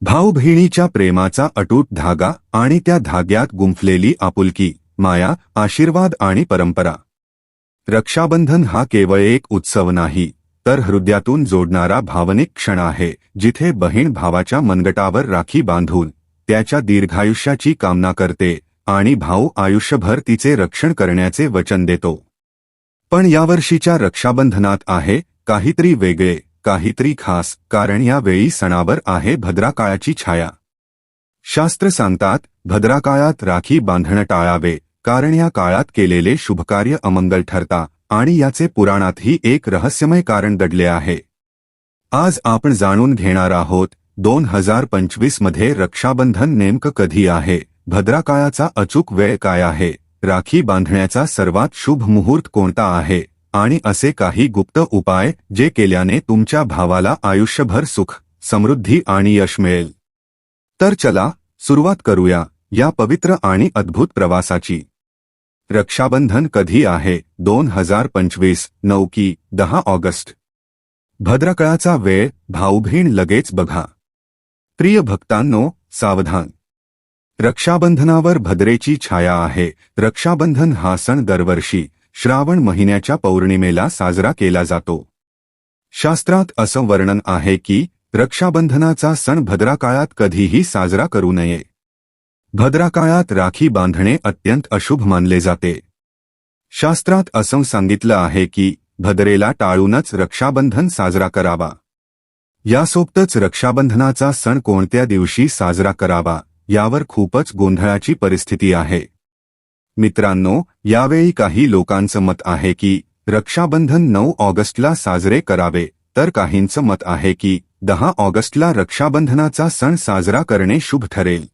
भाऊ बहिणीच्या प्रेमाचा अटूट धागा आणि त्या धाग्यात गुंफलेली आपुलकी माया आशीर्वाद आणि परंपरा. रक्षाबंधन हा केवळ एक उत्सव नाही तर हृदयातून जोडणारा भावनिक क्षण आहे जिथे बहीण भावाच्या मनगटावर राखी बांधून त्याच्या दीर्घायुष्याची कामना करते आणि भाऊ आयुष्यभर तिचे रक्षण करण्याचे वचन देतो. पण यावर्षीच्या रक्षाबंधनात आहे काहीतरी वेगळे काहीतरी खास कारण यावेळी सणावर आहे भद्राकाळाची छाया. शास्त्र सांगतात भद्राकाळात राखी बांधणं टाळावे कारण या काळात केलेले शुभकार्य अमंगल ठरता आणि याचे पुराणातही एक रहस्यमय कारण दडले आहे. आज आपण जाणून घेणार आहोत दोन हजार पंचवीसमध्ये रक्षाबंधन नेमकं कधी आहे भद्राकाळाचा अचूक वेळ काय आहे राखी बांधण्याचा सर्वात शुभ मुहूर्त कोणता आहे आणि असे काही गुप्त उपाय जे केल्याने तुमच्या भावाला आयुष्यभर सुख समृद्धी आणि यश मिळेल. तर चला सुरुवात करूया या पवित्र आणि अद्भुत प्रवासाची. रक्षाबंधन कधी आहे? दोन हजार पंचवीस नऊ की दहा ऑगस्ट. भद्रकळाचा वेळ भाऊबहीण लगेच बघा. प्रिय भक्तांनो सावधान. रक्षाबंधनावर भद्रेची छाया आहे. रक्षाबंधन हा सण दरवर्षी श्रावण महिन्याच्या पौर्णिमेला साजरा केला जातो. शास्त्रात असं वर्णन आहे की रक्षाबंधनाचा सण भद्राकाळात कधीही साजरा करू नये. भद्राकाळात राखी बांधणे अत्यंत अशुभ मानले जाते. शास्त्रात असं सांगितलं आहे की भद्रेला टाळूनच रक्षाबंधन साजरा करावा. यासोबतच रक्षाबंधनाचा सण कोणत्या दिवशी साजरा करावा यावर खूपच गोंधळाची परिस्थिती आहे. मित्रांनो यावेळी काही लोकांचं मत आहे की रक्षाबंधन नऊ ऑगस्टला साजरे करावे तर काहींचं मत आहे की दहा ऑगस्टला रक्षाबंधनाचा सण साजरा करणे शुभ ठरेल.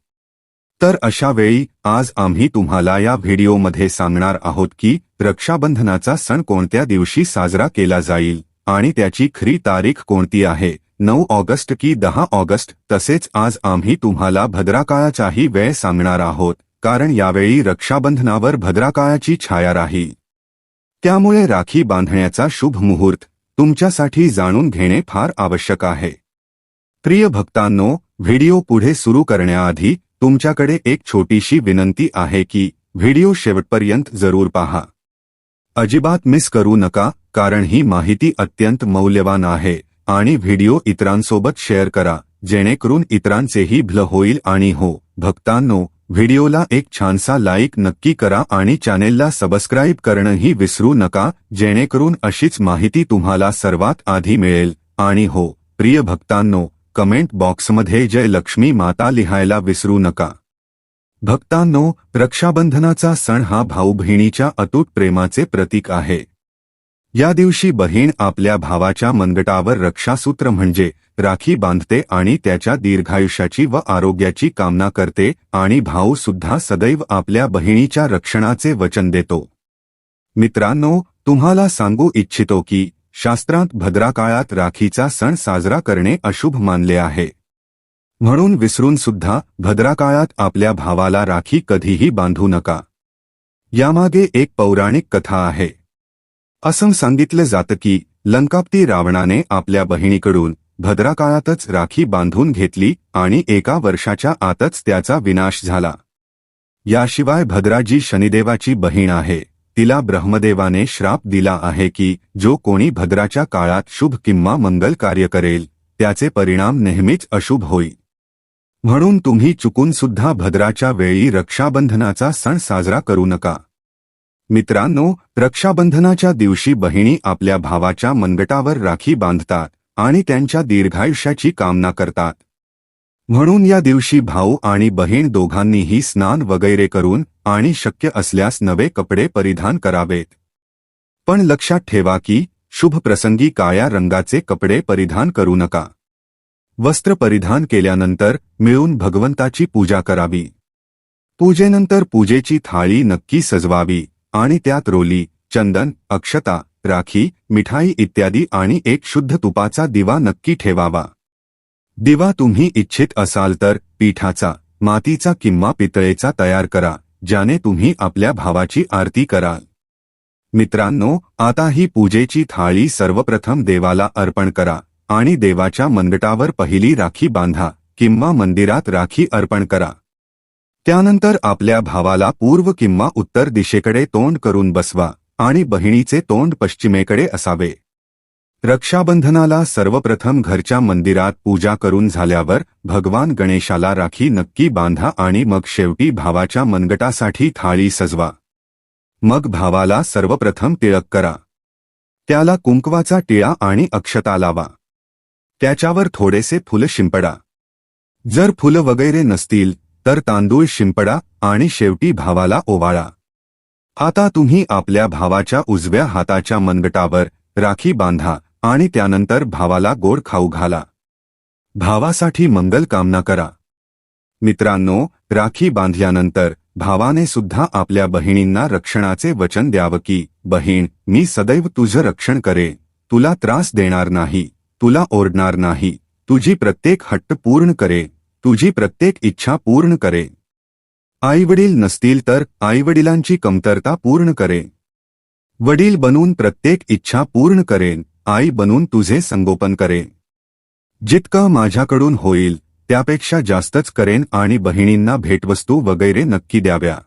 तर अशा वेळी आज आम्ही तुम्हाला या व्हिडिओमध्ये सांगणार आहोत की रक्षाबंधनाचा सण कोणत्या दिवशी साजरा केला जाईल आणि त्याची खरी तारीख कोणती आहे नऊ ऑगस्ट की दहा ऑगस्ट तसेच आज आम्ही तुम्हाला भद्राकाळाचाही वेळ सांगणार आहोत. कारण यावेळी रक्षाबंधनावर भद्राकाळाची छाया राही. त्यामुळे राखी बांधण्याचा शुभ मुहूर्त तुमच्यासाठी जाणून घेणे फार आवश्यक आहे. प्रिय भक्तांनो व्हिडिओ पुढे सुरू करण्याआधी तुमच्याकडे एक छोटीशी विनंती आहे की व्हिडिओ शेवटपर्यंत जरूर पहा. अजिबात मिस करू नका कारण ही माहिती अत्यंत मौल्यवान आहे आणि व्हिडिओ इतरांसोबत शेअर करा जेणेकरून इतरांचेही भलं होईल आणि हो भक्तांनो व्हिडिओला एक छानसा लाईक नक्की करा आणि चॅनेलला सबस्क्राईब करणंही विसरू नका जेणेकरून अशीच माहिती तुम्हाला सर्वात आधी मिळेल. आणि हो प्रिय भक्तांनो कमेंट बॉक्समध्ये जय लक्ष्मी माता लिहायला विसरू नका. भक्तांनो रक्षाबंधनाचा सण हा भाऊ बहिणीच्या अतूट प्रेमाचे प्रतीक आहे. या दिवशी बहीण आपल्या भावाच्या मनगटावर रक्षासूत्र म्हणजे राखी बांधते आणि त्याच्या दीर्घायुष्याची व आरोग्याची कामना करते आणि भाऊ सुद्धा सदैव आपल्या बहिणीच्या रक्षणाचे वचन देतो. मित्रांनो तुम्हाला सांगू इच्छितो की शास्त्रात भद्राकाळात राखीचा सण साजरा करणे अशुभ मानले आहे. म्हणून विसरून सुद्धा भद्राकाळात आपल्या भावाला राखी कधीही बांधू नका. यामागे एक पौराणिक कथा आहे. असं सांगितलं जातं की लंकाप्ती रावणाने आपल्या बहिणीकडून भद्राकाळातच राखी बांधून घेतली आणि एका वर्षाच्या आतच त्याचा विनाश झाला. याशिवाय भद्राजी शनिदेवाची बहीण आहे. तिला ब्रह्मदेवाने श्राप दिला आहे की जो कोणी भद्राच्या काळात शुभ किंवा मंगल कार्य करेल त्याचे परिणाम नेहमीच अशुभ होई. म्हणून तुम्ही चुकून सुद्धा भद्राच्या वेळी रक्षाबंधनाचा सण साजरा करू नका. मित्रांनो रक्षाबंधनाच्या दिवशी बहिणी आपल्या भावाच्या मनगटावर राखी बांधतात आणि त्यांच्या दीर्घायुष्याची कामना करतात. म्हणून या दिवशी भाऊ आणि बहीण दोघांनीही स्नान वगैरे करून आणि शक्य असल्यास नवे कपडे परिधान करावेत. पण लक्षात ठेवा की शुभ प्रसंगी काळ्या रंगाचे कपडे परिधान करू नका. वस्त्र परिधान केल्यानंतर मिळून भगवंताची पूजा करावी. पूजेनंतर पूजेची थाळी नक्की सजवावी. आणि त्यात रोली चंदन अक्षता राखी मिठाई इत्यादी आणि एक शुद्ध तुपाचा दिवा नक्की ठेवावा. दिवा तुम्ही इच्छित असाल तर पीठाचा मातीचा किंवा पितळेचा तयार करा ज्याने तुम्ही आपल्या भावाची आरती कराल. मित्रांनो आता ही पूजेची थाळी सर्वप्रथम देवाला अर्पण करा आणि देवाच्या मंदटावर पहिली राखी बांधा किंवा मंदिरात राखी अर्पण करा. त्यानंतर आपल्या भावाला पूर्व किंवा उत्तर दिशेकडे तोंड करून बसवा आणि बहिणीचे तोंड पश्चिमेकडे असावे. रक्षाबंधनाला सर्वप्रथम घरच्या मंदिरात पूजा करून झाल्यावर भगवान गणेशाला राखी नक्की बांधा आणि मग शेवटी भावाच्या मनगटासाठी थाळी सजवा. मग भावाला सर्वप्रथम टिळक करा. त्याला कुंकवाचा टिळा आणि अक्षता लावा. त्याच्यावर थोडेसे फुलं शिंपडा. जर फुलं वगैरे नसतील तर तांदूळ शिंपडा आणि शेवटी भावाला ओवाळा. आता तुम्ही आपल्या भावाच्या उजव्या हाताच्या मनगटावर राखी बांधा आणि त्यानंतर भावाला गोड खाऊ घाला. भावासाठी मंगल कामना करा. मित्रांनो राखी बांधल्यानंतर भावाने सुद्धा आपल्या बहिणींना रक्षणाचे वचन द्यावं की बहीण मी सदैव तुझं रक्षण करे तुला त्रास देणार नाही. तुला ओरडणार नाही. तुझी प्रत्येक हट्ट पूर्ण करे तुझी प्रत्येक इच्छा पूर्ण करे. आईवडील नसतील तर आईवडिलांची कमतरता पूर्ण करे. वडील बनून प्रत्येक इच्छा पूर्ण करेन आई बनून तुझे संगोपन करे. जितकं माझ्याकडून होईल त्यापेक्षा जास्तच करेन आणि बहिणींना भेटवस्तू वगैरे नक्की द्याव्या.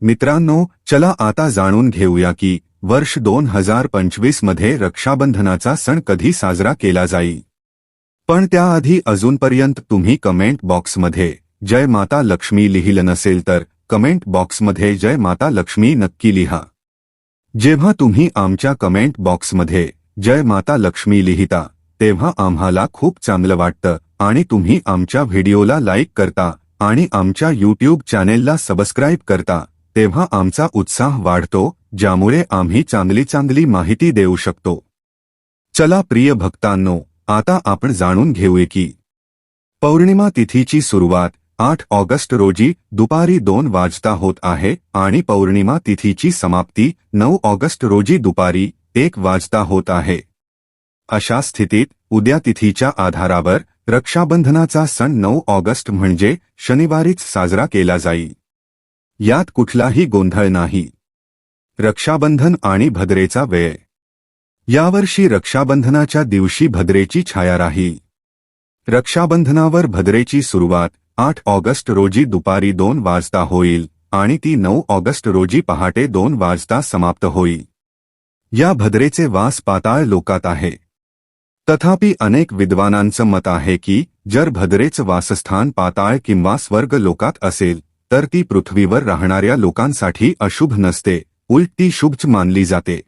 मित्रांनो चला आता जाणून घेऊया की वर्ष दोन हजार पंचवीसमध्ये रक्षाबंधनाचा सण कधी साजरा केला जाईल पण त्याआधी अजूनपर्यंत तुम्ही कमेंट बॉक्समध्ये जय माता लक्ष्मी लिहिलं नसेल तर कमेंट बॉक्समध्ये जय माता लक्ष्मी नक्की लिहा. जेव्हा तुम्ही आमच्या कमेंट बॉक्समध्ये जय माता लक्ष्मी लिहिता तेव्हा आम्हाला खूप चांगलं वाटतं आणि तुम्ही आमच्या व्हिडिओला लाईक करता आणि आमच्या यूट्यूब चॅनेलला सबस्क्राईब करता तेव्हा आमचा उत्साह वाढतो ज्यामुळे आम्ही चांगली चांगली माहिती देऊ शकतो. चला प्रिय भक्तांनो आता आपण जाणून घेऊया की पौर्णिमा तिथीची सुरुवात आठ ऑगस्ट रोजी दुपारी दोन वाजता होत आहे आणि पौर्णिमा तिथीची समाप्ती नऊ ऑगस्ट रोजी दुपारी एक वाजता होत आहे. अशा स्थितीत उद्या तिथीच्या आधारावर रक्षाबंधनाचा सण नऊ ऑगस्ट म्हणजे शनिवारीच साजरा केला जाईल यात कुठलाही गोंधळ नाही. रक्षाबंधन आणि भद्रेचा वेळ. यावर्षी रक्षाबंधनाच्या दिवशी भद्रेची छाया राही. रक्षाबंधनावर भद्रेची सुरुवात आठ ऑगस्ट रोजी दुपारी दोन वाजता होईल आणि ती नऊ ऑगस्ट रोजी पहाटे दोन वाजता समाप्त होईल. या भद्रेचे वास पाताळ लोकात आहे. तथापि अनेक विद्वानांचं मत आहे की जर भद्रेचं वासस्थान पाताळ किंवा स्वर्ग लोकात असेल तर ती पृथ्वीवर राहणाऱ्या लोकांसाठी अशुभ नसते उलट ती शुभच मानली जाते.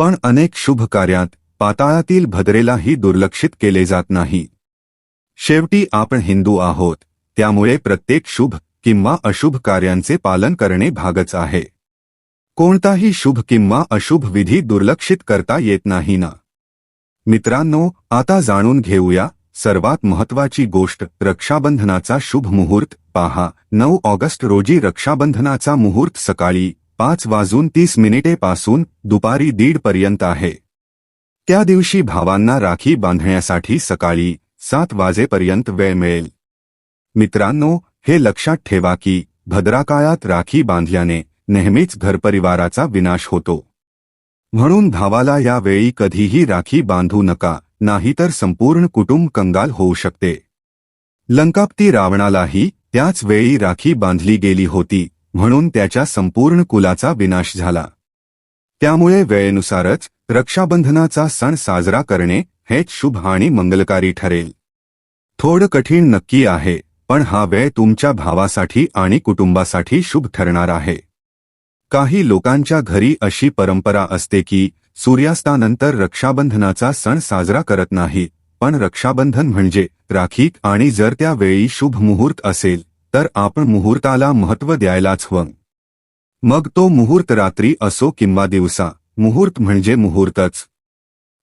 पण अनेक शुभ कार्यात पाताळातील भद्रेलाही दुर्लक्षित केले जात नाही. शेवटी आपण हिंदू आहोत त्यामुळे प्रत्येक शुभ किंवा अशुभ कार्यांचे पालन करणे भागच आहे. कोणताही शुभ किंवा अशुभ विधी दुर्लक्षित करता येत नाही ना. मित्रांनो आता जाणून घेऊया सर्वात महत्वाची गोष्ट रक्षाबंधनाचा शुभ मुहूर्त. पहा नऊ ऑगस्ट रोजी रक्षाबंधनाचा मुहूर्त सकाळी पाच वाजून तीस मिनिटेपासून दुपारी दीड पर्यंत आहे. त्या दिवशी भावांना राखी बांधण्यासाठी सकाळी सात वाजेपर्यंत वेळ मिळेल. मित्रांनो हे लक्षात ठेवा की भद्राकाळात राखी बांधल्याने नेहमीच घरपरिवाराचा विनाश होतो. म्हणून भावाला या वेळी कधीही राखी बांधू नका नाहीतर संपूर्ण कुटुंब कंगाल होऊ शकते. लंकाप्ती रावणालाही त्याच वेळी राखी बांधली गेली होती. म्हणून त्याच्या संपूर्ण कुलाचा विनाश झाला. त्यामुळे वेळेनुसारच रक्षाबंधनाचा सण साजरा करणे हेच शुभ आणि मंगलकारी ठरेल. थोडं कठीण नक्की आहे पण हा वेळ तुमच्या भावासाठी आणि कुटुंबासाठी शुभ ठरणार आहे. काही लोकांच्या घरी अशी परंपरा असते की सूर्यास्तानंतर रक्षाबंधनाचा सण साजरा करत नाही पण रक्षाबंधन म्हणजे राखीक आणि जर त्या वेळी शुभ मुहूर्त असेल तर आपण मुहूर्ताला महत्त्व द्यायलाच हवं. मग तो मुहूर्त रात्री असो किंवा दिवसा मुहूर्त म्हणजे मुहूर्तच.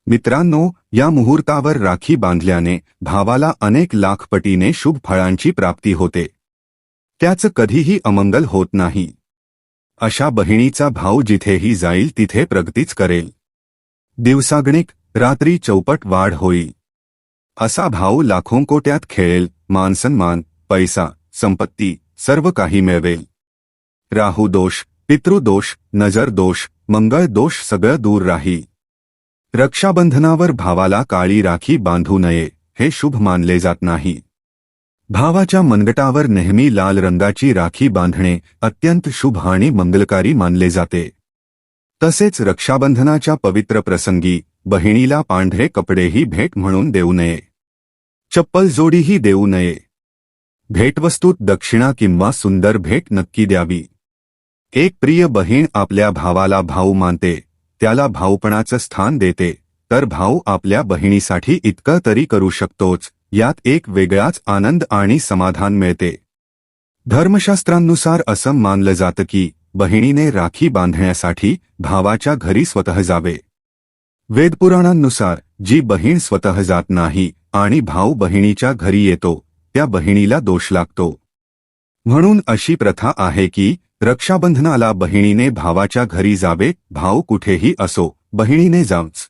मित्रांनो या मुहूर्तावर राखी बांधल्याने भावाला अनेक लाखपटीने शुभ फळांची प्राप्ती होते. त्याचं कधीही अमंगल होत नाही. अशा बहिणीचा भाव जिथेही जाईल तिथे प्रगतीच करेल. दिवसागणिक रात्री चौपट वाढ होईल. असा भाव लाखोंकोट्यात खेळेल मानसन्मान पैसा संपत्ती सर्व काही मिळवेल. राहू दोष पितृदोष नजर दोष मंगळ दोष सगळं दूर राही रक्षाबंधनावर भावाला काळी राखी बांधू नये हे शुभ मानले जात नाही. भावाच्या मनगटावर नेहमी लाल रंगाची राखी बांधणे अत्यंत शुभ आणि मंगलकारी मानले जाते. तसेच रक्षाबंधनाच्या पवित्र प्रसंगी बहिणीला पांढरे कपडेही भेट म्हणून देऊ नये. चप्पल जोडीही देऊ नये. भेटवस्तूत दक्षिणा किंवा सुंदर भेट नक्की द्यावी. एक प्रिय बहीण आपल्या भावाला भाऊ मानते त्याला भाऊपणाचं स्थान देते तर भाऊ आपल्या बहिणीसाठी इतकं तरी करू शकतोच यात एक वेगळाच आनंद आणि समाधान मिळते. धर्मशास्त्रांनुसार असं मानलं जातं की बहिणीने राखी बांधण्यासाठी भावाच्या घरी स्वतः जावे. वेदपुराणांनुसार जी बहीण स्वतः जात नाही आणि भाऊ बहिणीच्या घरी येतो त्या बहिणीला दोष लागतो. म्हणून अशी प्रथा आहे की रक्षाबंधनाला बहिणीने भावाच्या घरी जावे भाऊ कुठेही असो बहिणीने जाऊच.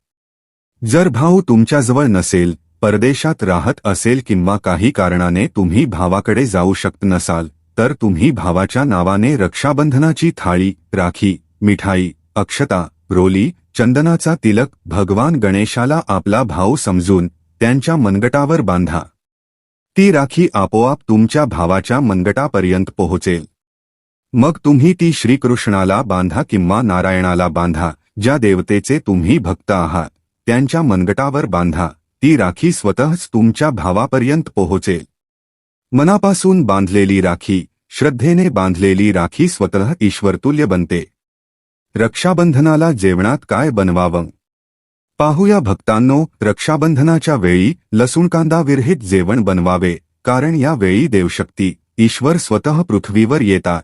जर भाऊ तुमच्याजवळ नसेल परदेशात राहत असेल किंवा काही कारणाने तुम्ही भावाकडे जाऊ शकत नसाल तर तुम्ही भावाच्या नावाने रक्षाबंधनाची थाळी राखी मिठाई अक्षता रोली चंदनाचा तिलक भगवान गणेशाला आपला भाऊ समजून त्यांच्या मनगटावर बांधा. ती राखी आपोआप तुमच्या भावाच्या मनगटापर्यंत पोहोचेल. मग तुम्ही ती श्रीकृष्णाला बांधा किंवा नारायणाला बांधा ज्या देवतेचे तुम्ही भक्त आहात त्यांच्या मनगटावर बांधा ती राखी स्वतःच तुमच्या भावापर्यंत पोहोचेल. मनापासून बांधलेली राखी श्रद्धेने बांधलेली राखी स्वतः ईश्वरतुल्य बनते. रक्षाबंधनाला जेवणात काय बनवावं? पाहूया भक्तांनो रक्षाबंधनाच्या वेळी लसूण कांदा विरहित जेवण बनवावे कारण या वेळी देवशक्ती ईश्वर स्वतः पृथ्वीवर येतात.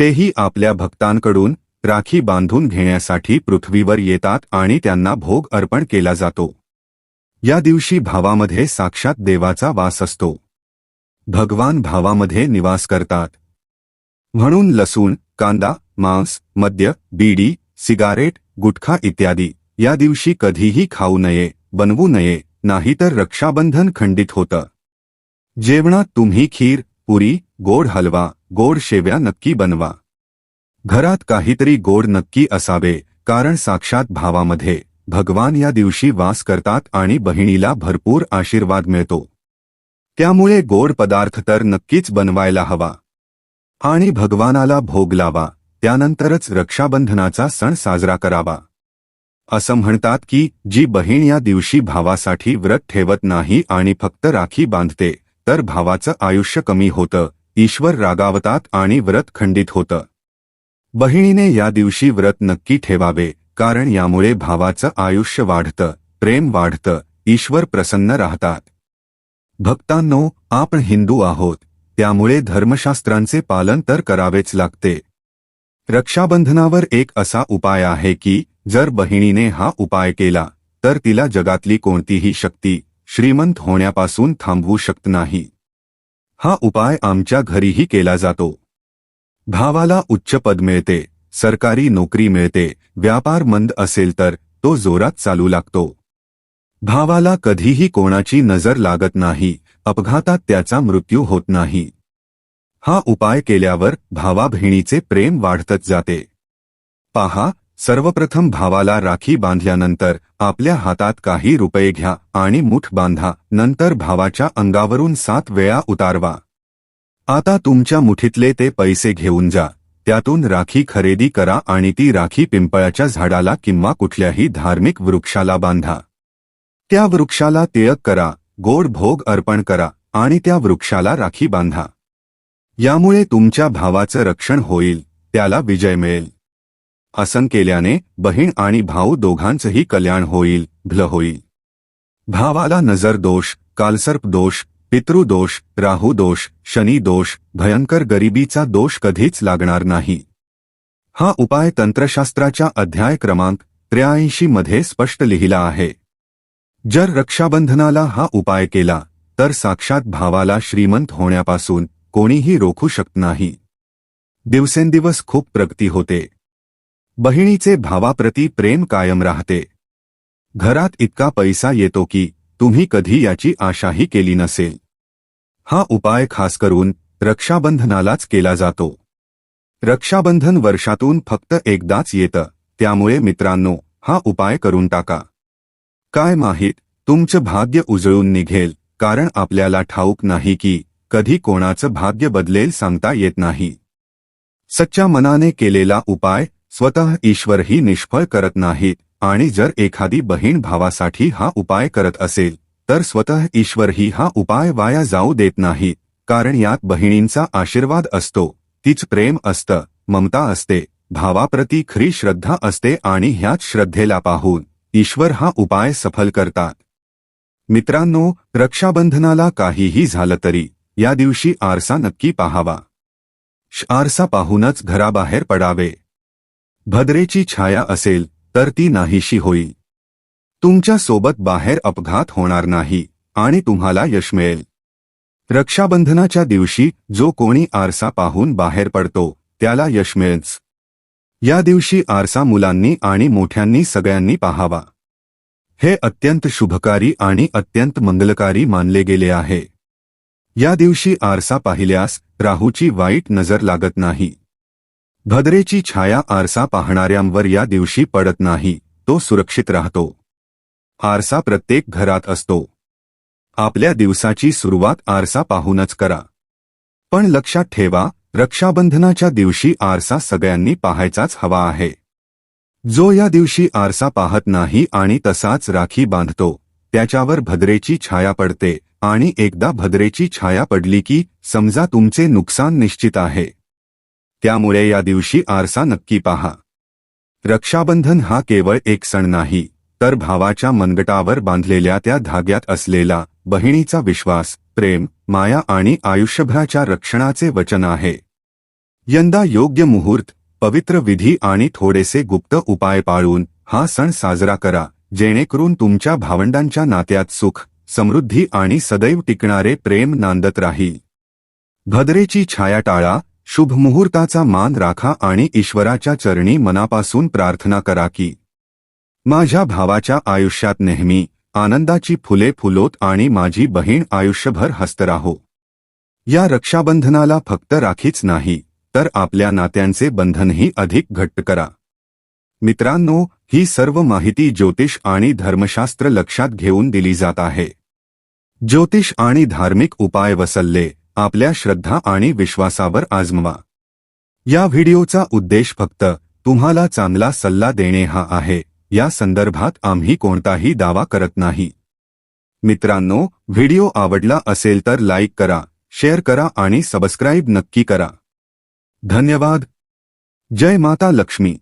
तेही आपल्या भक्तांकडून राखी बांधून घेण्यासाठी पृथ्वीवर येतात आणि त्यांना भोग अर्पण केला जातो. या दिवशी भावामध्ये साक्षात देवाचा वास असतो. भगवान भावामध्ये निवास करतात. म्हणून लसूण कांदा मांस मद्य बीडी सिगारेट गुटखा इत्यादी या दिवशी कधीही खाऊ नये बनवू नये नाहीतर रक्षाबंधन खंडित होतं. जेवणात तुम्ही खीर पुरी गोड हलवा गोड शेव्या नक्की बनवा. घरात काहीतरी गोड नक्की असावे कारण साक्षात भावामध्ये भगवान या दिवशी वास करतात आणि बहिणीला भरपूर आशीर्वाद मिळतो. त्यामुळे गोड पदार्थ तर नक्कीच बनवायला हवा. आणि भगवानाला भोग लावा त्यानंतरच रक्षाबंधनाचा सण साजरा करावा. असं म्हणतात की जी बहीण या दिवशी भावासाठी व्रत ठेवत नाही आणि फक्त राखी बांधते तर भावाचं आयुष्य कमी होतं ईश्वर रागावतात आणि व्रत खंडित होतं. बहिणीने या दिवशी व्रत नक्की ठेवावे कारण यामुळे भावाचं आयुष्य वाढतं प्रेम वाढतं ईश्वर प्रसन्न राहतात. भक्तांनो आपण हिंदू आहोत त्यामुळे धर्मशास्त्रांचे पालन तर करावेच लागते. रक्षाबंधनावर एक असा उपाय आहे की जर बहिणीने हा उपाय केला तर तिला जगातली कोणतीही शक्ती श्रीमंत होण्यापासून थांबवू शकत नाही. हा उपाय आमच्या घरीही केला जातो. भावाला उच्च पद मिळते सरकारी नोकरी मिळते व्यापार मंद असेल तर तो जोरात चालू लागतो. भावाला कधीही कोणाची नजर लागत नाही अपघातात त्याचा मृत्यू होत नाही. हा उपाय केल्यावर भावा बहिणीचे प्रेम वाढतच जाते. पहा सर्वप्रथम भावाला राखी बांधल्यानंतर आपल्या हातात काही रुपये घ्या आणि मुठ बांधा नंतर भावाच्या अंगावरून सात वेळा उतारवा. आता तुमच्या मुठीतले ते पैसे घेऊन जा. त्यातून राखी खरेदी करा आणि ती राखी पिंपळाच्या झाडाला किंवा कुठल्याही धार्मिक वृक्षाला बांधा. त्या वृक्षाला तिळक करा गोड भोग अर्पण करा आणि त्या वृक्षाला राखी बांधा. यामुळे तुमच्या भावाचं रक्षण होईल त्याला विजय मिळेल. असं केल्याने बहीण आणि भाऊ दोघांचंही कल्याण होईल भल होईल. भावाला नजर दोष कालसर्प दोष पितृदोष राहू दोष शनी दोष भयंकर गरिबीचा दोष कधीच लागणार नाही. हा उपाय तंत्रशास्त्राच्या अध्याय क्रमांक त्र्याऐंशी मध्ये स्पष्ट लिहिला आहे. जर रक्षाबंधनाला हा उपाय केला तर साक्षात भावाला श्रीमंत होण्यापासून कोणीही रोखू शकत नाही. दिवसेंदिवस खूप प्रगती होते. बहिणीचे भावाप्रती प्रेम कायम राहते. घरात इतका पैसा येतो की तुम्ही कधी याची आशाही केली नसेल. हा उपाय खास करून रक्षाबंधनालाच केला जातो. रक्षाबंधन वर्षातून फक्त एकदाच येतं त्यामुळे मित्रांनो हा उपाय करून टाका. काय माहीत तुमचं भाग्य उजळून निघेल कारण आपल्याला ठाऊक नाही की कधी कोणाचं भाग्य बदलेल सांगता येत नाही. सच्च्या मनाने केलेला उपाय स्वतः ईश्वरही निष्फळ करत नाहीत आणि जर एखादी बहीण भावासाठी हा उपाय करत असेल तर स्वतः ईश्वरही हा उपाय वाया जाऊ देत नाही कारण यात बहिणींचा आशीर्वाद असतो तीच प्रेम असतं ममता असते भावाप्रती खरी श्रद्धा असते आणि ह्याच श्रद्धेला पाहून ईश्वर हा उपाय सफल करतात. मित्रांनो रक्षाबंधनाला काहीही झालं तरी या दिवशी आरसा नक्की पाहावा. आरसा पाहूनच घराबाहेर पडावे. भद्रेची छाया असेल तर ती नाहीशी होईल तुमच्यासोबत बाहेर अपघात होणार नाही आणि तुम्हाला यश मिळेल. रक्षाबंधनाच्या दिवशी जो कोणी आरसा पाहून बाहेर पडतो त्याला यश मिळेच. या दिवशी आरसा मुलांनी आणि मोठ्यांनी सगळ्यांनी पाहावा. हे अत्यंत शुभकारी आणि अत्यंत मंगलकारी मानले गेले आहे. या दिवशी आरसा पाहिल्यास राहूची वाईट नजर लागत नाही. भद्रेची छाया आरसा पाहणाऱ्यांवर या दिवशी पडत नाही तो सुरक्षित राहतो. आरसा प्रत्येक घरात असतो. आपल्या दिवसाची सुरुवात आरसा पाहूनच करा. पण लक्षात ठेवा रक्षाबंधनाच्या दिवशी आरसा सगळ्यांनी पाहायचाच हवा आहे. जो या दिवशी आरसा पाहत नाही आणि तसाच राखी बांधतो त्याच्यावर भद्रेची छाया पडते आणि एकदा भद्रेची छाया पडली की समजा तुमचे नुकसान निश्चित आहे. त्यामुळे या दिवशी आरसा नक्की पहा. रक्षाबंधन हा केवळ एक सण नाही तर भावाच्या मनगटावर बांधलेल्या त्या धाग्यात असलेला बहिणीचा विश्वास प्रेम माया आणि आयुष्यभराच्या रक्षणाचे वचन आहे. यंदा योग्य मुहूर्त पवित्र विधी आणि थोडेसे गुप्त उपाय पाळून हा सण साजरा करा जेणेकरून तुमच्या भावंडांच्या नात्यात सुख समृद्धी आणि सदैव टिकणारे प्रेम नांदत राहील भद्रेची छाया टाळा शुभ मुहूर्ताचा मान राखा आणि ईश्वराच्या चरणी मनापासून प्रार्थना करा की माझ्या भावाच्या आयुष्यात नेहमी आनंदाची फुले फुलोत आणि माझी बहीण आयुष्यभर हस्त राहो. या रक्षाबंधनाला फक्त राखीच नाही तर आपल्या नात्यांचे बंधनही अधिक घट्ट करा. मित्रांनो ही सर्व माहिती ज्योतिष आणि धर्मशास्त्र लक्षात घेऊन दिली जात आहे. ज्योतिष आणि धार्मिक उपाय वसल्ले आपल्या श्रद्धा आणि विश्वासावर आजमवा. या व्हिडिओचा उद्देश फक्त तुम्हाला चांगला सल्ला देणे हा आहे या संदर्भात आम्ही कोणताही दावा करत नाही. मित्रांनो व्हिडिओ आवडला असेल तर लाईक करा शेअर करा आणि सबस्क्राईब नक्की करा. धन्यवाद. जय माता लक्ष्मी.